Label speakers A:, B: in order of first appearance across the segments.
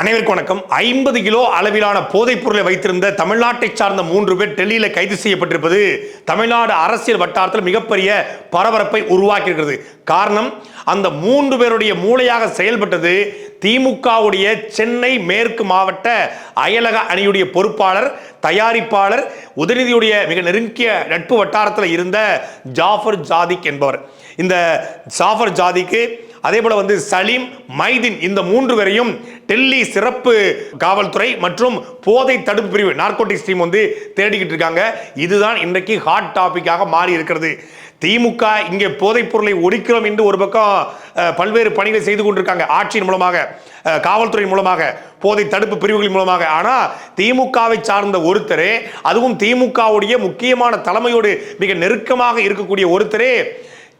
A: அனைவருக்கும் வணக்கம். ஐம்பது கிலோ அளவிலான போதைப் பொருளை வைத்திருந்த தமிழ்நாட்டை சார்ந்த மூன்று பேர் டெல்லியில் கைது செய்யப்பட்டிருப்பது தமிழ்நாடு அரசியல் வட்டாரத்தில் மிகப்பெரிய பரபரப்பை உருவாக்கியிருக்கிறது. காரணம் அந்த மூன்று பேருடைய மூளையாக செயல்பட்டது திமுகவுடைய சென்னை மேற்கு மாவட்ட அயலக அணியுடைய பொறுப்பாளர் தயாரிப்பாளர் உதயநிதியுடைய மிக நெருங்கிய நட்பு வட்டாரத்தில் இருந்த ஜாஃபர் ஜாதிக் என்பவர். இந்த ஜாஃபர் ஜாதிக்கு அதே போல வந்து சலீம் மைதீன் இந்த மூன்று பேரையும் டெல்லி சிறப்பு காவல்துறை மற்றும் போதை தடுப்பு பிரிவு நார்கோட்டிக்ஸ் டீம் வந்து தேடிக்கிட்டு இருக்காங்க. இதுதான் இன்றைக்கு ஹாட் டாபிக்காக மாறி இருக்கிறது. திமுக இங்கே போதைப் பொருளை ஒழிக்கிறோம் என்று ஒரு பக்கம் பல்வேறு பணிகளை செய்து கொண்டிருக்காங்க. ஆட்சியின் மூலமாக காவல்துறை மூலமாக போதை தடுப்பு பிரிவுகள் மூலமாக. ஆனால் திமுகவை சார்ந்த ஒருத்தரே அதுவும் திமுகவுடைய முக்கியமான தலைமையோடு மிக நெருக்கமாக இருக்கக்கூடிய ஒருத்தரே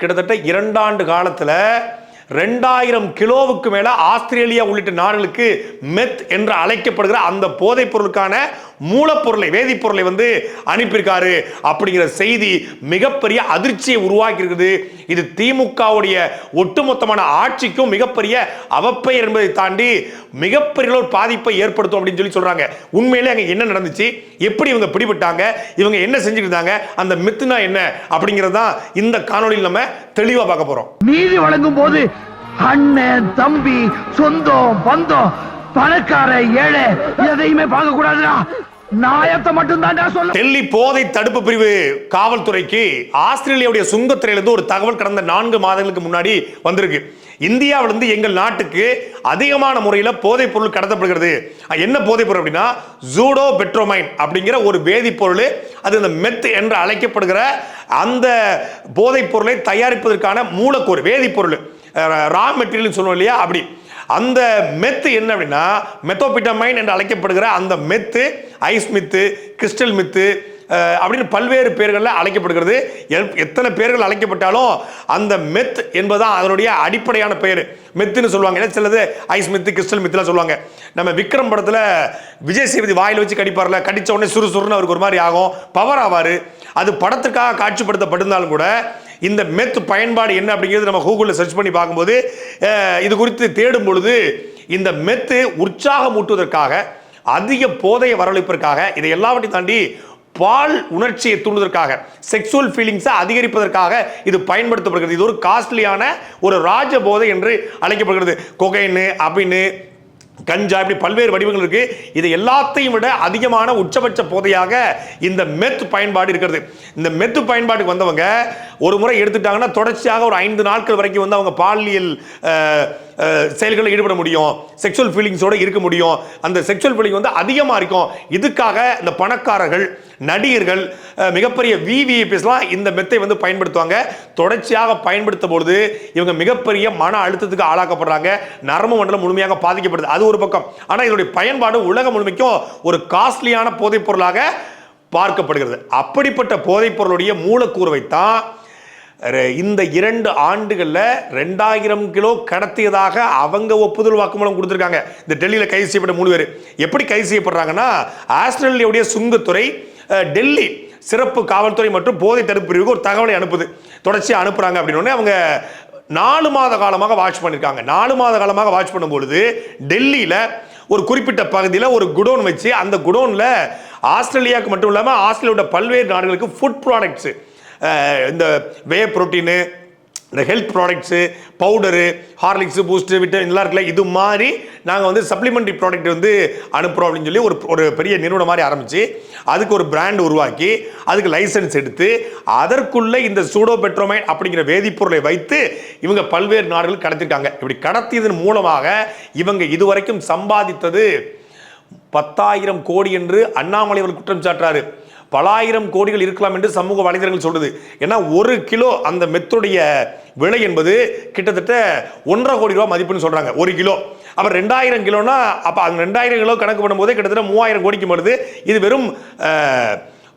A: கிட்டத்தட்ட இரண்டாண்டு காலத்தில் ரெண்டாயிரம் கிலோவுக்கு மேல ஆஸ்திரேலியா உள்ளிட்ட நாடுகளுக்கு மெத் என்று அழைக்கப்படுகிற அந்த போதைப் பொருளுக்கான மூலப்பொருளை வேதிப்பொருளை வந்து அனுப்பியிருக்காரு அப்படிங்கிற செய்தி மிகப்பெரிய அதிர்ச்சியை உருவாக்கி இருக்குது இது திமுகவுடைய ஒட்டுமொத்தமான ஆட்சிக்கும் மிகப்பெரிய அவப்பெயர் என்பதை தாண்டி மிகப்பெரிய ஒரு பாதிப்பை ஏற்படுத்தும் அப்படின்னு சொல்லி சொல்றாங்க. உண்மையிலே அங்க என்ன நடந்துச்சு? எப்படி இவங்க பிடிபட்டாங்க? இவங்க என்ன செஞ்சுட்டு இருந்தாங்க அந்த மித்துனா என்ன? அப்படிங்கிறதுதான் இந்த காணொளியில் நம்ம தெளிவா பார்க்க போறோம்.
B: நீதி வழங்கும் போது அண்ணன் தம்பி சொந்தம் பந்தம் பணக்கார ஏழை எதையுமே பார்க்க கூடாதுடா நாயத்தை மட்டும் சொல்ல
A: டெல்லி போதை தடுப்பு பிரிவு காவல்துறைக்கு ஆஸ்திரேலியாவுடைய சுங்கத்துறையிலிருந்து ஒரு தகவல் கடந்த நான்கு மாதங்களுக்கு முன்னாடி வந்திருக்கு. இந்தியாவிலிருந்து எங்கள் நாட்டுக்கு அதிகமான முறையில் போதைப் பொருள் கடத்தப்படுகிறது. என்ன போதைப் பொருள் அப்படின்னா ஜூடோ பெட்ரோமைன் அப்படிங்கிற ஒரு வேதிப்பொருள் அது இந்த மெத் என்று அழைக்கப்படுகிற அந்த போதைப் பொருளை தயாரிப்பதற்கான மூலக்கூறு வேதிப்பொருள் ரா மெட்டீரியல் சொல்லுவோம் இல்லையா அப்படி. அந்த மெத்து என்ன அப்படின்னா மெத்தோபிட்டமைன் என்று அழைக்கப்படுகிற அந்த மெத்து ஐஸ் மித்து கிறிஸ்டல் மித்து அப்படின்னு பல்வேறு பேர்களில் அழைக்கப்படுகிறது. எத்தனை பேர்கள் அழைக்கப்பட்டாலும் அந்த மெத் என்பதுதான் அதனுடைய அடிப்படையான பெயர். மெத்துன்னு சொல்லுவாங்க. ஏன்னா சிலது? ஐஸ் மித்து கிறிஸ்டல் மித்துலாம் சொல்லுவாங்க. நம்ம விக்ரம் படத்தில் விஜய் சேதுபதி வாயில் வச்சு கடிப்பார்ல. கடித்த உடனே சுறுசுறுன்னு அவருக்கு ஒரு மாதிரி ஆகும். பவர் ஆவார். அது படத்துக்காக காட்சிப்படுத்தப்பட்டிருந்தாலும் கூட இந்த மெத் பயன்பாடு என்ன அப்படிங்கிறது நம்ம கூகுளில் சர்ச் பண்ணி பார்க்கும்போது இது குறித்து தேடும் பொழுது இந்த மெத்து உற்சாகமூட்டுவதற்காக அதிக போதையை வரவழைப்பதற்காக இதை எல்லாவற்றையும் தாண்டி பால் உணர்ச்சியை தூண்டுவதற்காக செக்ஸுவல் ஃபீலிங்ஸை அதிகரிப்பதற்காக இது பயன்படுத்தப்படுகிறது. இது ஒரு காஸ்ட்லியான ஒரு ராஜ போதை என்று அழைக்கப்படுகிறது. கொகைன்னு அபின்னு கஞ்சா இப்படி பல்வேறு வடிவங்கள் இருக்கு. இது எல்லாத்தையும் விட அதிகமான உச்சபட்ச போதையாக இந்த மெத் பயன்பாடு இருக்கிறது. இந்த மெத்து பயன்பாட்டுக்கு வந்தவங்க ஒரு முறை எடுத்துட்டாங்கன்னா தொடர்ச்சியாக ஒரு ஐந்து நாட்கள் வரைக்கும் வந்து அவங்க பாலியல் செயல்களில் ஈடுபட முடியும். செக்ஷுவல் ஃபீலிங்ஸோடு இருக்க முடியும். அந்த செக்ஷுவல் ஃபீலிங் வந்து அதிகமாக இருக்கும். இதுக்காக இந்த பணக்காரர்கள் நடிகர்கள் மிகப்பெரிய விவிஐபிஸ்லாம் இந்த மெத்தை வந்து பயன்படுத்துவாங்க. தொடர்ச்சியாக பயன்படுத்தும் பொழுது இவங்க மிகப்பெரிய மன அழுத்தத்துக்கு ஆளாக்கப்படுறாங்க. நரம்பு மண்டலம் முழுமையாக பாதிக்கப்படுது. அது ஒரு பக்கம். ஆனால் இதனுடைய பயன்பாடு உலகம் முழுமைக்கும் ஒரு காஸ்ட்லியான போதைப் பொருளாக பார்க்கப்படுகிறது. அப்படிப்பட்ட போதைப் பொருளுடைய மூலக்கூறுவை தான் இந்த இரண்டு ஆண்டுகளில் ரெண்டாயிரம் கிலோ கடத்தியதாக அவங்க ஒப்புதல் வாக்குமூலம் கொடுத்துருக்காங்க. இந்த டெல்லியில் கைது செய்யப்பட்ட மூணு பேர். எப்படி கைது செய்யப்படுறாங்கன்னா ஆஸ்திரேலியாவுடைய சுங்கத்துறை டெல்லி சிறப்பு காவல்துறை மற்றும் போதை தடுப்பு பிரிவுக்கு ஒரு தகவலை அனுப்புது. தொடர்ச்சியாக அனுப்புகிறாங்க அப்படின்னு அவங்க நாலு மாத காலமாக வாட்ச் பண்ணியிருக்காங்க நாலு மாத காலமாக வாட்ச் பண்ணும்பொழுது டெல்லியில் ஒரு குறிப்பிட்ட பகுதியில் ஒரு குடோன் வச்சு அந்த குடோனில் ஆஸ்திரேலியாவுக்கு மட்டும் இல்லாமல் ஆஸ்திரேலியாவோட பல்வேறு நாடுகளுக்கு ஃபுட் ப்ராடக்ட்ஸு இந்த வே புரோட்டீனு இந்த health products powder Horlicks Boost vitamin எல்லாம் இருக்குல்ல இது மாதிரி நாங்கள் வந்து சப்ளிமெண்ட்ரி ப்ராடக்ட் வந்து அனுப்புகிறோம் அப்படின்னு சொல்லி ஒரு ஒரு பெரிய நிறுவனம் மாதிரி ஆரம்பித்து அதுக்கு ஒரு பிராண்ட் உருவாக்கி அதுக்கு லைசன்ஸ் எடுத்து அதற்குள்ளே இந்த சூடோ பெட்ரோமைன் அப்படிங்கிற வேதிப்பொருளை வைத்து இவங்க பல்வேறு நாடுகள் கடத்திருக்காங்க. இப்படி கடத்தியதன் மூலமாக இவங்க இதுவரைக்கும் சம்பாதித்தது பத்தாயிரம் கோடி என்று அண்ணாமலை அவர்கள் குற்றம் சாட்டுறாரு. பலாயிரம் கோடிகள் இருக்கலாம் என்று சமூக வலைதளங்கள் சொல்லுது. ஏன்னா ஒரு கிலோ அந்த மெத்துடைய விலை என்பது கிட்டத்தட்ட ஒன்றரை கோடி ரூபா மதிப்புன்னு சொல்றாங்க ஒரு கிலோ. அப்போ ரெண்டாயிரம் கிலோனா அப்போ அந்த ரெண்டாயிரம் கிலோ கணக்கு பண்ணும்போதே கிட்டத்தட்ட மூவாயிரம் கோடிக்கு வருது இது வெறும்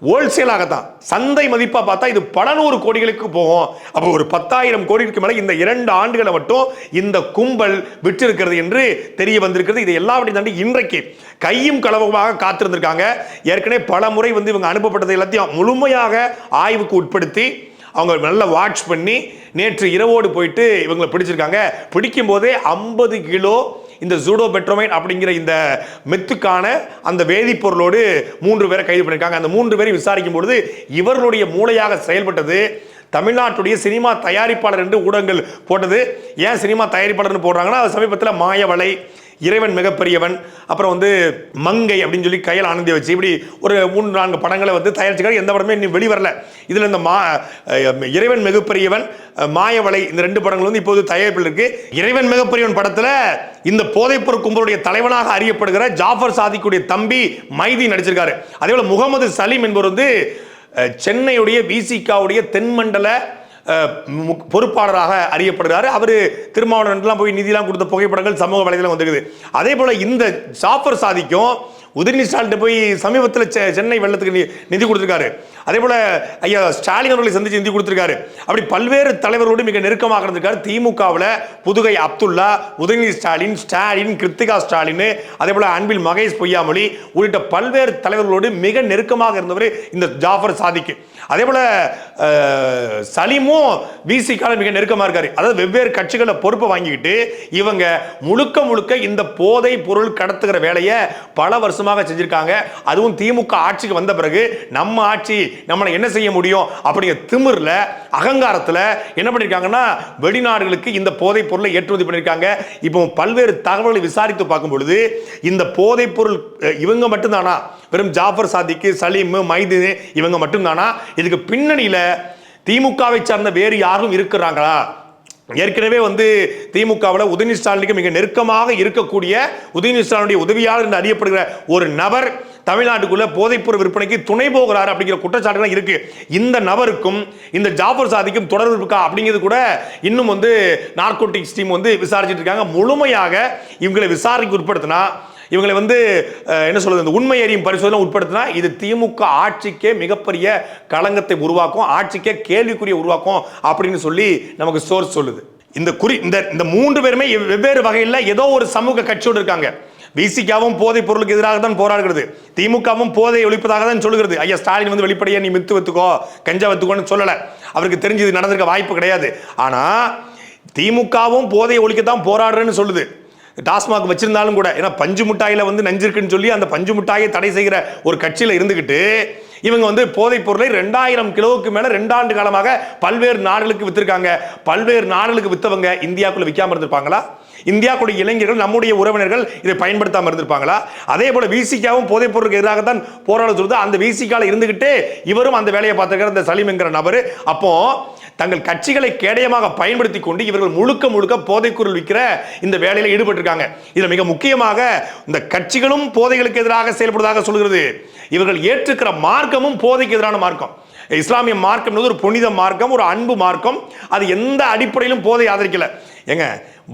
A: ஹோல்சேலாகத்தான் சந்தை மதிப்பாக பார்த்தா இது பல நூறு கோடிகளுக்கு போகும். அப்போ ஒரு பத்தாயிரம் கோடிக்கு மேலே இந்த இரண்டு ஆண்டுகளை மட்டும் இந்த கும்பல் விற்றிருக்கிறது என்று தெரிய வந்திருக்கிறது. இது எல்லாவற்றையும் தாண்டி இன்றைக்கு கையும் களவுமாக காத்திருந்திருக்காங்க. ஏற்கனவே பல முறை வந்து இவங்க அனுப்பப்பட்டது எல்லாத்தையும் முழுமையாக ஆய்வுக்கு உட்படுத்தி அவங்க நல்லா வாட்ச் பண்ணி நேற்று இரவோடு போயிட்டு இவங்களை பிடிச்சிருக்காங்க. பிடிக்கும் போதே ஐம்பது கிலோ இந்த ஜூடோ பெட்ரோமைன் அப்படிங்கிற இந்த மெத்துக்கான அந்த வேதிப்பொருளோடு மூன்று பேரை கைது பண்ணியிருக்காங்க. அந்த மூன்று பேரை விசாரிக்கும் பொழுது இவர்களுடைய மூளையாக செயல்பட்டது. தமிழ்நாட்டுடைய சினிமா தயாரிப்பாளர் என்று ஊடகங்கள் போட்டது. ஏன் சினிமா தயாரிப்பாளர்னு போடுறாங்கன்னா அது சமீபத்தில் மாயவலை. இறைவன் மிகப்பெரியவன். அப்புறம் வந்து மங்கை அப்படின்னு சொல்லி கையில் ஆனந்தி வச்சு இப்படி ஒரு மூணு நான்கு படங்களை வந்து தயாரிச்சுக்காரு எந்த படமே இன்னும் வெளிவரல. இதில் இந்த மா இறைவன் மிகப்பெரியவன் மாயவலை இந்த ரெண்டு படங்கள் வந்து இப்போது தயாரிப்பில் இருக்கு. இறைவன் மிகப்பெரியவன் படத்தில் இந்த போதைப்பொருள் கும்பலுடைய தலைவனாக அறியப்படுகிற ஜாஃபர் சாதிக்குடைய தம்பி மைதி நடிச்சிருக்காரு. அதே போல் முகமது சலீம் என்பவர் வந்து சென்னையுடைய விசிகாவுடைய தென்மண்டல பொறுப்பாளராக அறியப்படுகிறார். அவர் திருமாவளவன்லாம் போய் நிதிலாம் கொடுத்த புகைப்படங்கள் சமூக வலைதளம் வந்துருக்குது. அதே போல் இந்த ஜாஃபர் சாதிக்கும் உதயநிதி ஸ்டாலின் போய் சமீபத்தில் செ- சென்னை வெள்ளத்துக்கு நி- நிதி கொடுத்துருக்காரு. அதே போல் ஐயா ஸ்டாலின் அவர்களை சந்திச்சு நிதி கொடுத்துருக்காரு. அப்படி பல்வேறு தலைவர்களோடு மிக நெருக்கமாக இருந்திருக்காரு. திமுகவில் புதுகை அப்துல்லா உதயநிதி ஸ்டாலின் ஸ்டாலின் கிருத்திகா ஸ்டாலின் அதே போல் அன்பில் மகேஷ் பொய்யாமொழி உள்ளிட்ட பல்வேறு தலைவர்களோடு மிக நெருக்கமாக இருந்தவர் இந்த ஜாஃபர் சாதிக்கு. அதே போல் சலீமும் விசிக்கால மிக நெருக்கமாக இருக்காரு. அதாவது வெவ்வேறு கட்சிகளை பொறுப்பை வாங்கிக்கிட்டு இவங்க முழுக்க முழுக்க இந்த போதை பொருள் கடத்துகிற வேலையை பல வருஷமாக செஞ்சுருக்காங்க. அதுவும் திமுக ஆட்சிக்கு வந்த பிறகு நம்ம ஆட்சி நம்மளை என்ன செய்ய முடியும் அப்படிங்கிற திமிரில் அகங்காரத்தில் என்ன பண்ணியிருக்காங்கன்னா வெளிநாடுகளுக்கு இந்த போதைப் பொருளை ஏற்றுமதி பண்ணியிருக்காங்க இப்போ பல்வேறு தகவல்களை விசாரித்து பார்க்கும் பொழுது இந்த போதைப் பொருள் இவங்க மட்டும்தானா? வெறும் ஜாஃபர் சாதிக்கு சலீம் மைதீன் இவங்க மட்டும்தானா? இதுக்கு பின்னணியில் திமுகவை சார்ந்த வேறு யாரும் இருக்கிறாங்களா? ஏற்கனவே வந்து திமுகவில் உதயநிதி ஸ்டாலினுக்கு மிக நெருக்கமாக இருக்கக்கூடிய உதயநிதி ஸ்டாலினுடைய உதவியாளர் என்று அறியப்படுகிற ஒரு நபர் தமிழ்நாட்டுக்குள்ள போதைப்பொருள் விற்பனைக்கு துணை போகிறார் அப்படிங்கிற குற்றச்சாட்டுகள் இருக்கு. இந்த நபருக்கும் இந்த ஜாஃபர் சாதிக்கும் தொடர்பு இருக்கா அப்படிங்கிறது கூட இன்னும் வந்து நார்கோட்டிக்ஸ் டீம் வந்து விசாரிச்சுட்டு இருக்காங்க. முழுமையாக இவங்களை விசாரணைக்கு உட்படுத்தினா இவங்களை வந்து என்ன சொல்றது இந்த உண்மை அறியும் பரிசோதனை உட்படுத்தினா இது திமுக ஆட்சிக்கே மிகப்பெரிய களங்கத்தை உருவாக்கும் ஆட்சிக்கே கேள்விக்குரிய உருவாக்கும் அப்படின்னு சொல்லி நமக்கு சோர்ஸ் சொல்லுது. இந்த குறி இந்த இந்த மூன்று பேருமே வெவ்வேறு வகையில் ஏதோ ஒரு சமூக கட்சியோடு இருக்காங்க. விசிகாவும் போதைப் பொருளுக்கு எதிராக தான் போராடுகிறது. திமுகவும் போதை ஒழிப்பதாக தான் சொல்லுகிறது. ஐயா ஸ்டாலின் வந்து வெளிப்படையா நீ மித்து வத்துக்கோ கஞ்சா வத்துக்கோன்னு சொல்லலை. அவருக்கு தெரிஞ்சு இது நடந்திருக்க வாய்ப்பு கிடையாது. ஆனா திமுகவும் போதையை ஒழிக்கத்தான் போராடுறேன்னு சொல்லுது. டாஸ்மாக் வச்சிருந்தாலும் கூட ஏன்னா பஞ்சு மிட்டாயில் வந்து நஞ்சு இருக்குன்னு சொல்லி அந்த பஞ்சு மிட்டாயை தடை செய்கிற ஒரு கட்சியில் இருந்துக்கிட்டு இவங்க வந்து போதைப் பொருளை ரெண்டாயிரம் கிலோவுக்கு மேலே ரெண்டாண்டு காலமாக பல்வேறு நாடுகளுக்கு விற்றுருக்காங்க பல்வேறு நாடுகளுக்கு விற்றவங்க இந்தியாக்குள்ள விற்காம இருந்திருப்பாங்களா? இந்தியாக்குடைய இளைஞர்கள் நம்முடைய உறவினர்கள் இதை பயன்படுத்தாமல் இருந்திருப்பாங்களா? அதே போல விசிகாவும் போதைப் பொருளுக்கு எதிராகத்தான் போராட சொல்லுது அந்த விசிகால இருந்துகிட்டே இவரும் அந்த வேலையை பார்த்துக்கிற அந்த சலீம் என்கிற நபர். அப்போ தங்கள் கட்சிகளை கேடயமாக பயன்படுத்தி கொண்டு இவர்கள் முழுக்க முழுக்க போதைக்குரல் விற்கிற இந்த வேலையில் ஈடுபட்டிருக்காங்க. இதில் மிக முக்கியமாக இந்த கட்சிகளும் போதைகளுக்கு எதிராக செயல்படுவதாக சொல்கிறது. இவர்கள் ஏற்றுக்கிற மார்க்கமும் போதைக்கு எதிரான மார்க்கம். இஸ்லாமிய மார்க்கம் என்பது ஒரு புனித மார்க்கம் ஒரு அன்பு மார்க்கம். அது எந்த அடிப்படையிலும் போதை ஆதரிக்கல. ஏங்க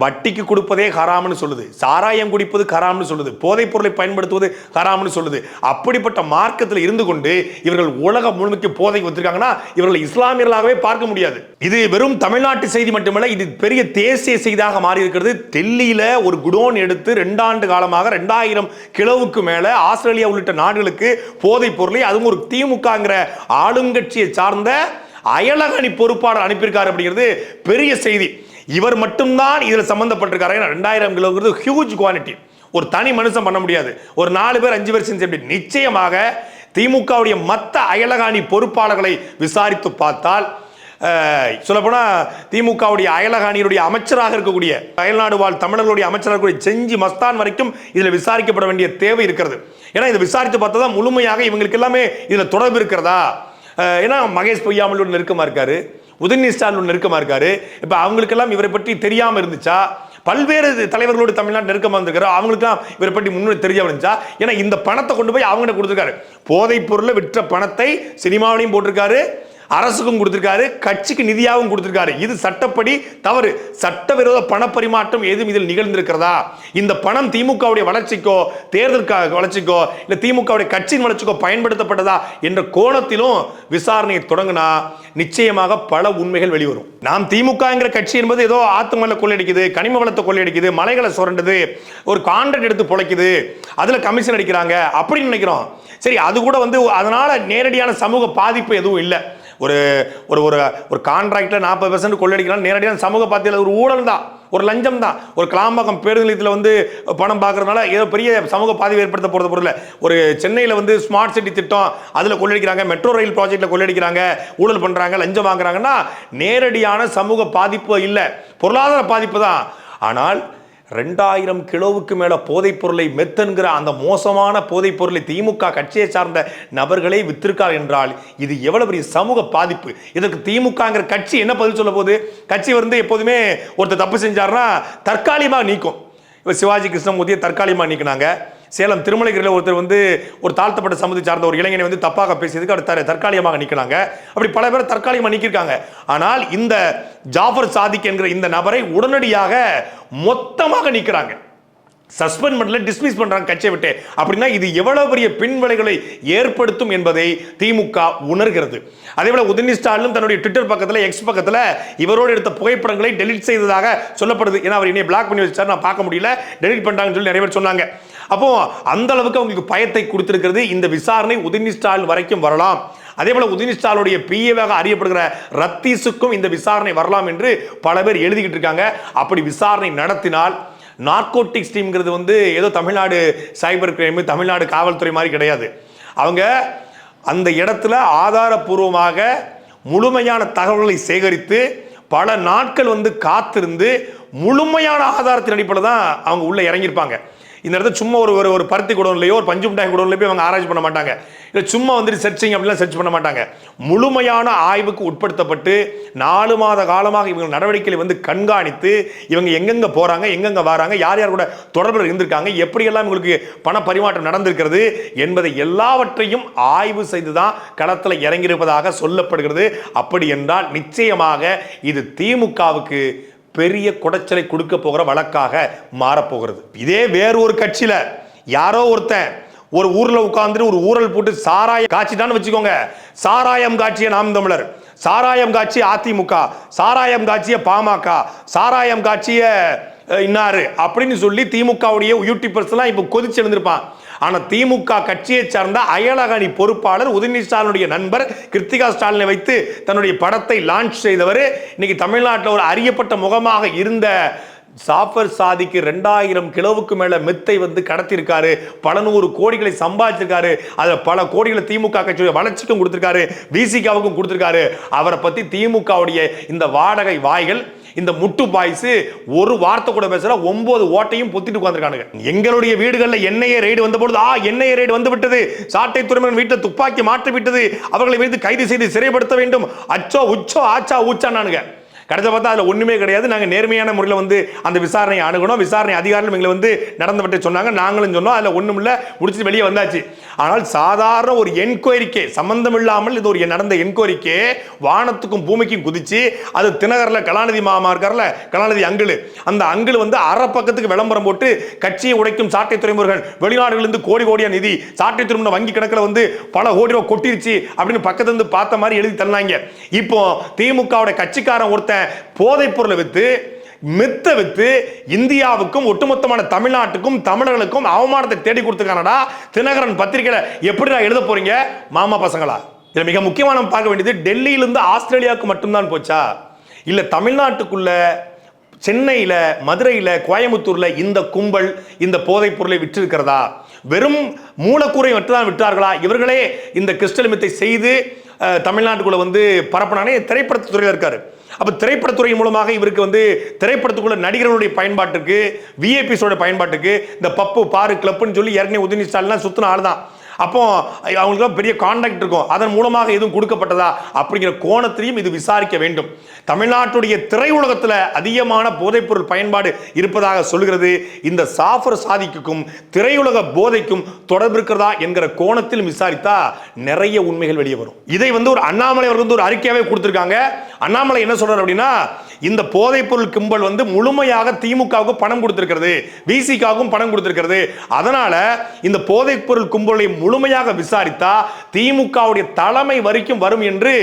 A: வட்டிக்கு கொடுப்பதே ஹராம்னு சொல்லுது. சாராயம் குடிப்பது ஹராம்னு சொல்லுது. போதைப் பொருளை பயன்படுத்துவது ஹராம்னு சொல்லுது. அப்படிப்பட்ட மார்க்கத்தில் இருந்து கொண்டு இவர்கள் உலகம் முழுமைக்கு போதைக்கு வச்சிருக்காங்கன்னா இவர்கள் இஸ்லாமியர்களாகவே பார்க்க முடியாது. இது வெறும் தமிழ்நாட்டு செய்தி மட்டுமல்ல இது பெரிய தேசிய செய்தியாக மாறி இருக்கிறது டெல்லியில ஒரு குடோன் எடுத்து ரெண்டாண்டு காலமாக ரெண்டாயிரம் கிலோவுக்கு மேல ஆஸ்திரேலியா உள்ளிட்ட நாடுகளுக்கு போதைப் பொருளை அதுவும் ஒரு திமுகங்கிற ஆளுங்கட்சியை சார்ந்த அயலகணி பொறுப்பாளர் அனுப்பியிருக்காரு அப்படிங்கிறது பெரிய செய்தி. இவர் மட்டும்தான் இதில் சம்மந்தப்பட்டிருக்காரு ஏன்னா ரெண்டாயிரம் கிலோங்கிறது ஹியூஜ் குவாலிட்டி ஒரு தனி மனுஷன் பண்ண முடியாது. ஒரு நாலு பேர் அஞ்சு பேர் செஞ்சு எப்படி? நிச்சயமாக திமுகவுடைய மற்ற அயலகாணி பொறுப்பாளர்களை விசாரித்து பார்த்தால் சொல்லப்போனால் திமுகவுடைய அயலகாணியினுடைய அமைச்சராக இருக்கக்கூடிய அயல்நாடு வாழ் தமிழர்களுடைய அமைச்சராக இருக்கக்கூடிய செஞ்சி மஸ்தான் வரைக்கும் இதில் விசாரிக்கப்பட வேண்டிய தேவை இருக்கிறது. ஏன்னா இதை விசாரித்து பார்த்தா தான் முழுமையாக இவங்களுக்கு எல்லாமே இதில் தொடர்பு இருக்கிறதா? ஏன்னா மகேஷ் பொய்யாமலோட நெருக்கமாக இருக்காரு. உதயநிதி ஸ்டாலின் நெருக்கமாக இருக்காரு. இப்போ அவங்களுக்கெல்லாம் இவரை பற்றி தெரியாமல் இருந்துச்சா? பல்வேறு தலைவர்களோடு தமிழ்நாடு நெருக்கமாக இருந்திருக்காரு அவங்களுக்குலாம் இவரை பற்றி முன்னாடி தெரிய இருந்துச்சா? ஏன்னா இந்த பணத்தை கொண்டு போய் அவங்ககிட்ட கொடுத்துருக்காரு. போதைப் பொருளை விற்ற பணத்தை சினிமாவிலையும் போட்டிருக்காரு. அரசுக்கும் கொடுத்திருக்காரு கட்சிக்கு நிதியாகவும் கொடுத்திருக்காரு. இது சட்டப்படி தவறு. சட்டவிரோத பண பரிமாற்றம் எதுவும் இதில் நிகழ்ந்திருக்கிறதா? இந்த பணம் திமுகவுடைய வளர்ச்சிக்கோ தேர்தலுக்காக வளர்ச்சிக்கோ இல்லை திமுகவுடைய கட்சியின் வளர்ச்சிக்கோ பயன்படுத்தப்பட்டதா என்ற கோணத்திலும் விசாரணையை தொடங்கினா நிச்சயமாக பல உண்மைகள் வெளிவரும். நாம் திமுகங்கிற கட்சி என்பது ஏதோ ஆத்துமல்ல கொள்ளையடிக்குது கனிம வளத்தை கொள்ளையடிக்குது மலைகளை சுரண்டுது ஒரு கான்ட்ராக்ட் எடுத்து பொழைக்குது அதில் கமிஷன் அடிக்கிறாங்க அப்படின்னு நினைக்கிறோம். சரி அது கூட வந்து அதனால நேரடியான சமூக பாதிப்பு எதுவும் இல்லை. ஒரு ஒரு ஒரு ஒரு கான்ட்ராக்டில் நாற்பது பெர்சன்ட் கொள்ளடிக்கிறான். நேரடியான சமூக பாத்தியில் ஒரு ஊழல் தான். ஒரு லஞ்சம் தான். ஒரு கிளாம்பாக்கம் பேருந்து நிலையத்தில் வந்து பணம் பார்க்குறதுனால ஏதோ பெரிய சமூக பாதிப்பு ஏற்படுத்த போகிறது பொருள் ஒரு சென்னையில் வந்து ஸ்மார்ட் சிட்டி திட்டம் அதில் கொள்ளடிக்கிறாங்க. மெட்ரோ ரயில் ப்ராஜெக்டில் கொள்ளடிக்கிறாங்க. ஊழல் பண்ணுறாங்க லஞ்சம் வாங்குறாங்கன்னா நேரடியான சமூக பாதிப்பு இல்லை. பொருளாதார பாதிப்பு தான். ஆனால் ரெண்டாயிரம் கிலோவுக்கு மேலே போதைப்பொருளை மெத்தன்கிற அந்த மோசமான போதைப்பொருளை திமுக கட்சியை சார்ந்த நபர்களே வித்திருக்கார் என்றால் இது எவ்வளவு பெரிய சமூக பாதிப்பு? இதற்கு திமுகங்கிற கட்சி என்ன பதில் சொல்ல போகுது? கட்சி வந்து எப்போதுமே ஒருத்தர் தப்பு செஞ்சாருன்னா தற்காலிகமாக நீக்கும். இப்போ சிவாஜி கிருஷ்ணமூர்த்தியை தற்காலிகமாக நீக்கினாங்க. சேலம் திருமலைகிரியில் ஒருத்தர் வந்து ஒரு தாழ்த்தப்பட்ட சமூகத்தை சார்ந்த ஒரு இளைஞனை வந்து தப்பாக பேசியதுக்கு அவர் தர- தற்காலிகமாக நிற்கிறாங்க அப்படி பல பேர் தற்காலிகமாக நிற்கிருக்காங்க ஆனால் இந்த ஜாஃபர் சாதிக் என்கிற இந்த நபரை உடனடியாக மொத்தமாக நிற்கிறாங்க சஸ்பெண்ட் பண்ணல டிஸ்மிஸ் பண்றாங்க கட்சியை விட்டு. அப்படின்னா இது எவ்வளவு பெரிய பின்விளைகளை ஏற்படுத்தும் என்பதை திமுக உணர்கிறது. அதே போல உதயநிதி ஸ்டாலினும் தன்னுடைய ட்விட்டர் பக்கத்தில் எக்ஸ் பக்கத்தில் இவரோடு எடுத்த புகைப்படங்களை டெலீட் செய்ததாக சொல்லப்படுது. ஏன்னா அவர் என்னை பிளாக் பண்ணி வச்சார் நான் பார்க்க முடியல. டெலிட் பண்ணிட்டாங்கன்னு சொல்லி நிறைய பேர் சொன்னாங்க. அப்போ அந்த அளவுக்கு அவங்களுக்கு பயத்தை கொடுத்திருக்கிறது இந்த விசாரணை உதயநிதி ஸ்டாலின் வரைக்கும் வரலாம். அதே போல உதயநிதி ஸ்டாலினுடைய பிஏவாக அறியப்படுகிற ரத்தீஸுக்கும் இந்த விசாரணை வரலாம் என்று பல பேர் எழுதிக்கிட்டு இருக்காங்க. அப்படி விசாரணை நடத்தினால் நார்கோட்டிக்ஸ் டீம்ங்கிறது வந்து ஏதோ தமிழ்நாடு சைபர் கிரைம் தமிழ்நாடு காவல்துறை மாதிரி கிடையாது. அவங்க அந்த இடத்துல ஆதாரபூர்வமாக முழுமையான தகவல்களை சேகரித்து பல நாட்கள் வந்து காத்திருந்து முழுமையான ஆதாரத்தின் அடிப்படையில் தான் அவங்க உள்ளே இறங்கியிருப்பாங்க. இந்த இடத்துல சும்மா ஒரு ஒரு ஒரு பருத்தி குடோன்லையோ ஒரு பஞ்சு மிட்டாய் குடோன்லையோ போய் அவங்க ஆராய்ச்சி பண்ண மாட்டாங்க. இல்லை சும்மா வந்துட்டு சர்ச்சிங் அப்படிலாம் சர்ச் பண்ண மாட்டாங்க. முழுமையான ஆய்வுக்கு உட்படுத்தப்பட்டு நாலு மாத காலமாக இவங்க நடவடிக்கைகளை வந்து கண்காணித்து இவங்க எங்கெங்கே போகிறாங்க எங்கெங்கே வராங்க யார் யார் கூட தொடர்பில் இருந்திருக்காங்க எப்படியெல்லாம் இவங்களுக்கு பண பரிமாற்றம் நடந்திருக்கிறது என்பதை எல்லாவற்றையும் ஆய்வு செய்து தான் களத்தில் இறங்கியிருப்பதாக சொல்லப்படுகிறது. அப்படி என்றால் நிச்சயமாக இது திமுகவுக்கு பெரிய குடைச்சலை கொடுக்க போகிற வழக்காக மாறப்போகிறது. இதே வேறு ஒரு கட்சியில யாரோ ஒருத்தன் ஒரு ஊர்ல உட்காந்துட்டு ஒரு ஊரல் போட்டு சாராயம் காட்சிட்டான்னு வச்சுக்கோங்க. சாராயம் காட்சிய நாம் தமிழர். சாராயம் காட்சி அதிமுக. சாராயம் காட்சிய பாமக. சாராயம் காட்சிய இன்னாரு அப்படின்னு சொல்லி திமுகவுடைய யூடியூபர்ஸ் எல்லாம் இப்போ கொதிச்சு எழுந்திருப்பான். ஆனால் திமுக கட்சியை சார்ந்த அயலகணி பொறுப்பாளர் உதயநிதி ஸ்டாலினுடைய நண்பர் கிருத்திகா ஸ்டாலினை வைத்து தன்னுடைய படத்தை லான்ச் செய்தவர். இன்னைக்கு தமிழ்நாட்டில் ஒரு அறியப்பட்ட முகமாக இருந்த சாஃபர் சாதிக்கு ரெண்டாயிரம் கிலோவுக்கு மேலே மெத்தை வந்து கடத்திருக்காரு பல நூறு கோடிகளை சம்பாதிச்சிருக்காரு. அதில் பல கோடிகளை திமுக கட்சியுடைய வளர்ச்சிக்கும் கொடுத்துருக்காரு. விசிகாவுக்கும் கொடுத்துருக்காரு. அவரை பற்றி திமுகவுடைய இந்த வாடகை வாய்கள் இந்த முட்டு பாய்ஸ் ஒரு வார்த்தை கூட பேசல ஒன்பது ஓட்டையும் பொத்திட்டு உட்காந்துருக்கானுங்க எங்களுடைய வீடுகளில் எண்ணெயை ரைடு வந்த பொழுது ஆ எண்ணெயை ரைடு வந்து விட்டது. சாட்டை துறைமுகன் வீட்டில் துப்பாக்கி மாற்றி விட்டது. அவர்களை வைத்து கைது செய்து சிறைப்படுத்த வேண்டும். அச்சோ உச்சோ ஆச்சா ஊச்சானானுங்க கடைசி பார்த்தா அதில் ஒன்றுமே கிடையாது. நாங்கள் நேர்மையான முறையில் வந்து அந்த விசாரணையை அணுகணும். விசாரணை அதிகாரிகள் எங்களை வந்து நடந்தவற்றை சொன்னாங்க. நாங்களும் சொன்னோம். அதில் ஒன்றும் இல்லை முடிச்சுட்டு வெளியே வந்தாச்சு. ஆனால் சாதாரண ஒரு என்கொயரிக்கே சம்பந்தம் இல்லாமல் இது ஒரு நடந்த என்கொயரிக்கே வானத்துக்கும் பூமிக்கும் குதிச்சு அது தினகரில் கலாநிதி மாமா இருக்கார்ல கலாநிதி அங்கிள் அந்த அங்கிள் வந்து அரை பக்கத்துக்கு விளம்பரம் போட்டு கட்சியை உடைக்கும் சாட்டை துறைமுருகன் வெளிநாடுகளிலிருந்து கோடி கோடியா நிதி சாட்டை துறைமுக வங்கி கணக்கில் வந்து பல கோடி ரூபா கொட்டிருச்சு அப்படின்னு பக்கத்துல இருந்து பார்த்த மாதிரி எழுதி தந்தாங்க. இப்போ திமுகவோட கட்சிக்காரன் ஒருத்தன் போதைப் பொருளை வித்து மித்த வித்து இந்தியாவுக்கும் ஒட்டுமொத்தமான தமிழ்நாட்டுக்கும் தமிழர்களுக்கும் அவமானத்தை தேடி கொடுத்துருக்கானடா தினகரன் பத்திரிகையில. எப்படிடா எழுத போறீங்க? மாமா பசங்களா? இதுல மிக முக்கியமான நம்ம பார்க்க வேண்டியது டெல்லியிலிருந்து ஆஸ்திரேலியாவுக்கு மட்டும்தான் போச்சா? இல்ல தமிழ்நாட்டுக்குள்ள சென்னையில மதுரையில கோயம்புத்தூர்ல இந்த கும்பல் இந்த போதைப் பொருளை விற்றிருக்கிறதா? வெறும் மூலக்கூரை மட்டும்தான் விட்டார்களா? இவர்களே இந்த கிறிஸ்டலிமத்தை செய்து தமிழ்நாட்டுக்குள்ளே தமிழ்நாட்டுக்குள்ள வந்து பரப்பினானே திரைப்படத்துறையில் இருக்காரு. அப்ப திரைப்படத்துறை மூலமாக இவருக்கு வந்து திரைப்படத்துக்குள்ள நடிகர்களுடைய பயன்பாட்டுக்கு விஐபிஸோட பயன்பாட்டுக்கு இந்த பப்பு பாரு கிளப்புன்னு சொல்லி ஏற்கனவே உதயநிதி ஸ்டாலின் சுத்தின ஆள் தான் அப்போ அவங்களுக்கு பெரிய கான்டாக்ட் இருக்கும். அதன் மூலமாக எதுவும் கொடுக்கப்பட்டதா? அப்படிங்கிற கோணத்திலையும் இது விசாரிக்க வேண்டும். தமிழ்நாட்டுடைய திரையுலகத்தில் அதிகமான போதைப்பொருள் பயன்பாடு இருப்பதாக சொல்கிறது இந்த சாஃபர் சாதிக்குக்கும் திரையுலக போதைக்கும் தொடர்பு இருக்கிறதா என்கிற கோணத்தில் விசாரித்தா நிறைய உண்மைகள் வெளியே வரும். இதை வந்து ஒரு அண்ணாமலை அவர்கள் வந்து ஒரு அறிக்கையாகவே கொடுத்துருக்காங்க. அண்ணாமலை என்ன சொல்றாரு அப்படின்னா இந்த போதைப்பொருள் கும்பல் வந்து முழுமையாக திமுகவுக்கு பணம் கொடுத்திருக்கிறது விசிகாவுக்கும் பணம் கொடுத்திருக்கிறது. அதனால இந்த போதைப்பொருள் கும்பலை முழுமையாக விசாரித்தா திமுகவுடைய தலைமை வரைக்கும் வரும் என்று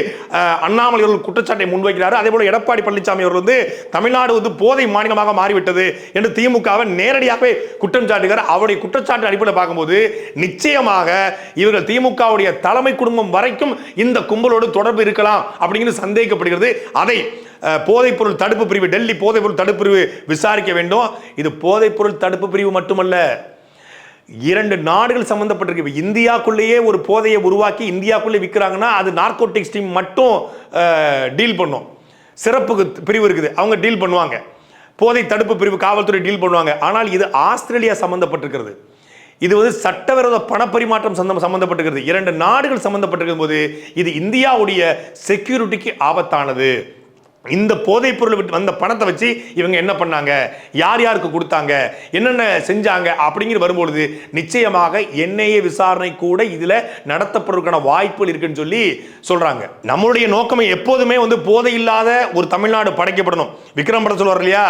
A: அண்ணாமலை அவர்கள் குற்றச்சாட்டை முன்வைக்கிறார். அதே போல எடப்பாடி பழனிசாமி அவர்கள் வந்து தமிழ்நாடு வந்து போதை மாநிலமாக மாறிவிட்டது என்று திமுகவை நேரடியாகவே குற்றம் சாட்டுகிறார். அவருடைய குற்றச்சாட்டு அடிப்படையில் பார்க்கும்போது நிச்சயமாக இவர்கள் திமுகவுடைய தலைமை குடும்பம் வரைக்கும் இந்த கும்பலோடு தொடர்பு இருக்கலாம் அப்படிங்கிறது சந்தேகப்படுகிறது. அதை போதைப்பொருள் தடுப்பு பிரிவு டெல்லி போதைப்பொருள் தடுப்பு பிரிவு விசாரிக்க வேண்டும். இது போதைப்பொருள் தடுப்பு பிரிவு மட்டுமல்ல. இரண்டு நாடுகள் சம்பந்தப்பட்டிருக்கு. இந்தியாக்குள்ளேயே ஒரு போதையை உருவாக்கி இந்தியாக்குள்ளே விற்கிறாங்கன்னா அது நார்கோட்டிக்ஸ் டீம் மட்டும் டீல் பண்ணும். சிறப்பு பிரிவு இருக்குது. அவங்க டீல் பண்ணுவாங்க. போதை தடுப்பு பிரிவு காவல்துறை டீல் பண்ணுவாங்க. ஆனால் இது ஆஸ்திரேலியா சம்பந்தப்பட்டிருக்கிறது. இது வந்து சட்டவிரோத பணப்பரிமாற்றம் சந்தம் சம்பந்தப்பட்டிருக்கிறது. இரண்டு நாடுகள் சம்பந்தப்பட்டிருக்கும் போது இது இந்தியாவுடைய செக்யூரிட்டிக்கு ஆபத்தானது. இந்த போதைப் பொருள் விட்டு வந்த பணத்தை வச்சு இவங்க என்ன பண்ணாங்க? யார் யாருக்கு கொடுத்தாங்க? என்னென்ன செஞ்சாங்க? அப்படிங்கிற வரும்பொழுது நிச்சயமாக என்ஐஏ விசாரணை கூட இதில் நடத்தப்படுவதற்கான வாய்ப்புகள் இருக்குன்னு சொல்லி சொல்கிறாங்க நம்மளுடைய நோக்கம் எப்போதுமே வந்து போதை இல்லாத ஒரு தமிழ்நாடு படைக்கப்படணும். விக்ரம் படம் சொல்லுவார் இல்லையா?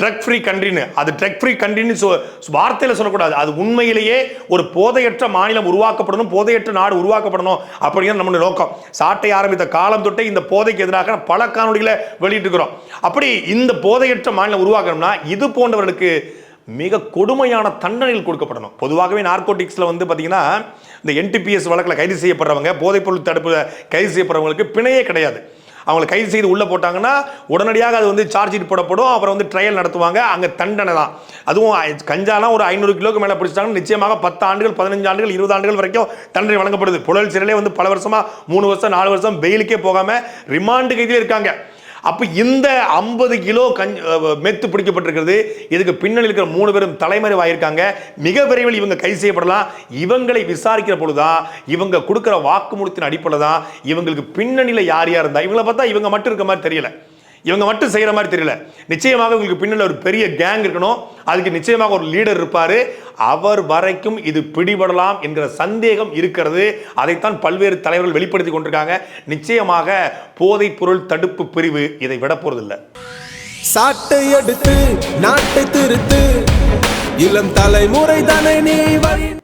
A: ட்ரக் ஃப்ரீ கண்ட்ரின்னு அது ட்ரக் ஃப்ரீ கண்ட்ரின்னு சொ வார்த்தையில் சொல்லக்கூடாது. அது உண்மையிலேயே ஒரு போதையற்ற மாநிலம் உருவாக்கப்படணும். போதையற்ற நாடு உருவாக்கப்படணும். அப்படிங்கிற நம்மளுடைய நோக்கம். சாட்டை ஆரம்பித்த காலம் தொட்டே இந்த போதைக்கு எதிராக பல காணொலிகளை வெளியிட்டிருக்கிறோம். அப்படி இந்த போதையற்ற மாநிலம் உருவாக்கணும்னா இது போன்றவர்களுக்கு மிக கொடுமையான தண்டனைகள் கொடுக்கப்படணும். பொதுவாகவே நார்கோட்டிக்ஸில் வந்து பார்த்தீங்கன்னா இந்த என்டிபிஎஸ் வழக்கில் கைது செய்யப்படுறவங்க போதைப்பொருள் தடுப்பு கைது செய்யப்படுறவங்களுக்கு பிணையே கிடையாது. அவங்களை கைது செய்து உள்ளே போட்டாங்கன்னா உடனடியாக அது வந்து சார்ஜ் ஷீட் போடப்படும். அப்புறம் வந்து ட்ரையல் நடத்துவாங்க. அங்கே தண்டனை தான். அதுவும் கஞ்சாலாம் ஒரு ஐநூறு கிலோக்கு மேலே பிடிச்சிட்டாங்கன்னா நிச்சயமாக பத்து ஆண்டுகள் பதினஞ்சு ஆண்டுகள் இருபது ஆண்டுகள் வரைக்கும் தண்டனை வழங்கப்படுது. புழல் சிறையிலே வந்து பல வருஷமாக மூணு வருஷம் நாலு வருஷம் வெயிலுக்கே போகாமல் ரிமாண்டு கைதிலே இருக்காங்க. அப்போ இந்த ஐம்பது கிலோ கஞ் மெத்து பிடிக்கப்பட்டிருக்கிறது. இதுக்கு பின்னணி இருக்கிற மூணு பேரும் தலைமறைவாயிருக்காங்க மிக விரைவில் இவங்க கைது செய்யப்படலாம். இவங்களை விசாரிக்கிற பொழுதுதான் இவங்க கொடுக்குற வாக்குமூலத்தின் அடிப்படையில் தான் இவங்களுக்கு பின்னணியில் யார் யார் இருந்தால் இவங்களை பார்த்தா இவங்க மட்டும் இருக்க மாதிரி தெரியல. இவங்க மட்டும் செய்கிற மாதிரி தெரியல. நிச்சயமாக உங்களுக்கு பின்னால் ஒரு பெரிய கேங் இருக்கணும். அதுக்கு நிச்சயமாக ஒரு லீடர் இருப்பார். அவர் வரைக்கும் இது பிடிபடலாம் என்கிற சந்தேகம் இருக்கிறது. அதைத்தான் பல்வேறு தலைவர்கள் வெளிப்படுத்தி கொண்டிருக்காங்க. நிச்சயமாக போதைப் பொருள் தடுப்பு பிரிவு இதை விட போறதில்லை.
C: சாட்டை எடுத்து நாட்டை திருத்து. இளம் தலைமுறை தானே நீ